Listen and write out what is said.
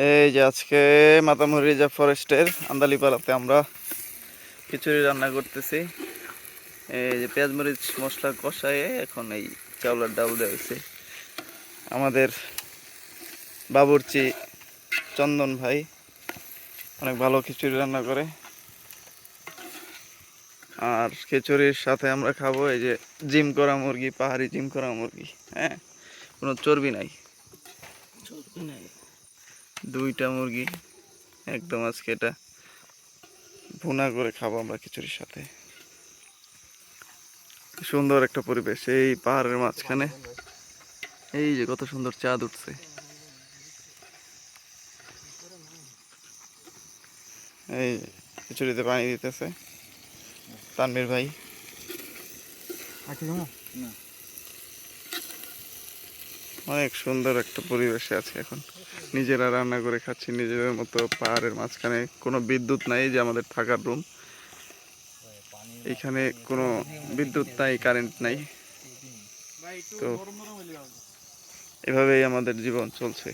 এই যে আজকে মাতামুহুরি রিজার্ভ ফরেস্টের আন্দালিপাড়াতে আমরা খিচুড়ি রান্না করতেছি। এই যে পেঁয়াজ মরিচ মশলা কষায়ে এখন এই চাউলের ডাল দেওয়া হয়েছে। আমাদের বাবুর্চি চন্দন ভাই অনেক ভালো খিচুড়ি রান্না করে। আর খিচুড়ির সাথে আমরা খাব এই যে জিম করা মুরগি, পাহাড়ি জিম করা মুরগি হ্যাঁ? কোনো চর্বি নাই। চর্বি নাই। দুইটা মুরগি একদম আজকে এটা ভুনা করে খাব আমরা খিচুড়ির সাথে। সুন্দর একটা পরিবেশ এই পাহাড়ের মাঝখানে। এই যে কত সুন্দর চাঁদ উঠছে। এই খিচুড়িতে পানি দিতেছে। তানভীর ভাই। অনেক সুন্দর একটা পরিবেশে আছে এখন। নিজেরা রান্না করে খাচ্ছি, নিজেদের মতো পাহাড়ের মাঝখানে। কোনো বিদ্যুৎ নাই যে আমাদের থাকার রুম এখানে কোনো বিদ্যুৎ নাই কারেন্ট নাই। তো এভাবেই আমাদের জীবন চলছে।